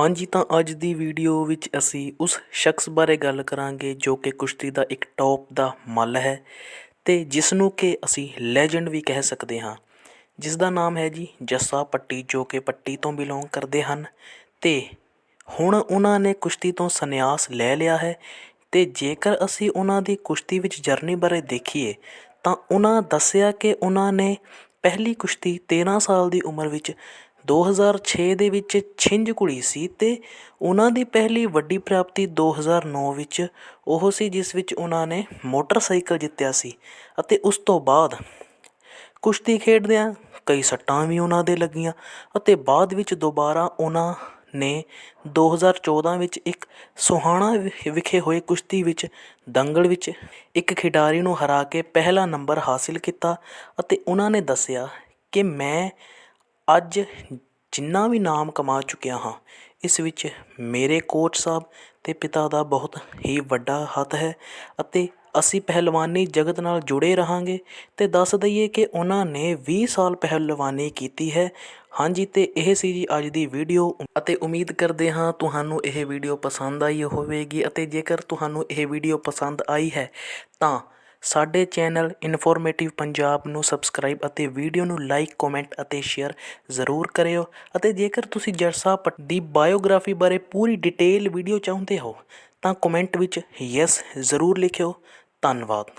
ਹਾਂਜੀ, ਤਾਂ ਅੱਜ ਦੀ ਵੀਡੀਓ ਵਿੱਚ ਅਸੀਂ ਉਸ ਸ਼ਖਸ ਬਾਰੇ ਗੱਲ ਕਰਾਂਗੇ ਜੋ ਕਿ ਕੁਸ਼ਤੀ ਦਾ ਇੱਕ ਟੌਪ ਦਾ ਮੱਲ ਹੈ ਅਤੇ ਜਿਸ ਨੂੰ ਕਿ ਅਸੀਂ ਲੈਜੈਂਡ ਵੀ ਕਹਿ ਸਕਦੇ ਹਾਂ। ਜਿਸ ਦਾ ਨਾਮ ਹੈ ਜੀ ਜੱਸਾ ਪੱਟੀ, ਜੋ ਕਿ ਪੱਟੀ ਤੋਂ ਬਿਲੋਂਗ ਕਰਦੇ ਹਨ ਅਤੇ ਹੁਣ ਉਹਨਾਂ ਨੇ ਕੁਸ਼ਤੀ ਤੋਂ ਸੰਨਿਆਸ ਲੈ ਲਿਆ ਹੈ ਅਤੇ ਜੇਕਰ ਅਸੀਂ ਉਹਨਾਂ ਦੀ ਕੁਸ਼ਤੀ ਵਿੱਚ ਜਰਨੀ ਬਾਰੇ ਦੇਖੀਏ, ਤਾਂ ਉਹਨਾਂ ਦੱਸਿਆ ਕਿ ਉਹਨਾਂ ਨੇ ਪਹਿਲੀ ਕੁਸ਼ਤੀ 13 ਸਾਲ ਦੀ ਉਮਰ ਵਿੱਚ 2006 ਦੇ ਵਿੱਚ ਛਿੰਝ ਘੁਲੀ ਸੀ ਅਤੇ ਉਹਨਾਂ ਦੀ ਪਹਿਲੀ ਵੱਡੀ ਪ੍ਰਾਪਤੀ 2009 ਵਿੱਚ ਉਹ ਸੀ ਜਿਸ ਵਿੱਚ ਉਹਨਾਂ ਨੇ ਮੋਟਰਸਾਈਕਲ ਜਿੱਤਿਆ ਸੀ ਅਤੇ ਉਸ ਤੋਂ ਬਾਅਦ ਕੁਸ਼ਤੀ ਖੇਡਦਿਆਂ ਕਈ ਸੱਟਾਂ ਵੀ ਉਹਨਾਂ ਦੇ ਲੱਗੀਆਂ ਅਤੇ ਬਾਅਦ ਵਿੱਚ ਦੁਬਾਰਾ ਉਹਨਾਂ ਨੇ 2014 ਵਿੱਚ ਇੱਕ ਸੋਹਾਣਾ ਵਿਖ- ਵਿਖੇ ਹੋਏ ਕੁਸ਼ਤੀ ਵਿੱਚ ਦੰਗਲ ਵਿੱਚ ਇੱਕ ਖਿਡਾਰੀ ਨੂੰ ਹਰਾ ਕੇ ਪਹਿਲਾ ਨੰਬਰ ਹਾਸਿਲ ਕੀਤਾ ਅਤੇ ਉਹਨਾਂ ਨੇ ਦੱਸਿਆ ਕਿ ਮੈਂ ਅੱਜ ਜਿੰਨਾ ਵੀ ਨਾਮ ਕਮਾ ਚੁੱਕਿਆ ਹਾਂ, ਇਸ ਵਿੱਚ ਮੇਰੇ ਕੋਚ ਸਾਹਿਬ ਅਤੇ ਪਿਤਾ ਦਾ ਬਹੁਤ ਹੀ ਵੱਡਾ ਹੱਥ ਹੈ ਅਤੇ ਅਸੀਂ ਪਹਿਲਵਾਨੀ ਜਗਤ ਨਾਲ ਜੁੜੇ ਰਹਾਂਗੇ ਅਤੇ ਦੱਸ ਦਈਏ ਕਿ ਉਹਨਾਂ ਨੇ ਵੀਹ ਸਾਲ ਪਹਿਲਵਾਨੀ ਕੀਤੀ ਹੈ। ਹਾਂਜੀ ਅਤੇ ਇਹ ਸੀ ਜੀ ਅੱਜ ਦੀ ਵੀਡੀਓ ਅਤੇ ਉਮੀਦ ਕਰਦੇ ਹਾਂ ਤੁਹਾਨੂੰ ਇਹ ਵੀਡੀਓ ਪਸੰਦ ਆਈ ਹੋਵੇਗੀ ਅਤੇ ਜੇਕਰ ਤੁਹਾਨੂੰ ਇਹ ਵੀਡੀਓ ਪਸੰਦ ਆਈ ਹੈ ਤਾਂ ਸਾਡੇ ਚੈਨਲ ਇਨਫੋਰਮੇਟਿਵ ਪੰਜਾਬ ਨੂੰ ਸਬਸਕ੍ਰਾਈਬ ਅਤੇ ਵੀਡੀਓ ਨੂੰ ਲਾਈਕ, ਕਮੈਂਟ ਅਤੇ ਸ਼ੇਅਰ ਜ਼ਰੂਰ ਕਰਿਓ ਅਤੇ ਜੇਕਰ ਤੁਸੀਂ ਜਰਸਾ ਭੱਟ ਦੀ ਬਾਇਓਗ੍ਰਾਫੀ ਬਾਰੇ ਪੂਰੀ ਡਿਟੇਲ ਵੀਡੀਓ ਚਾਹੁੰਦੇ ਹੋ ਤਾਂ ਕਮੈਂਟ ਵਿੱਚ ਯੈਸ ਜ਼ਰੂਰ ਲਿਖਿਓ। ਧੰਨਵਾਦ।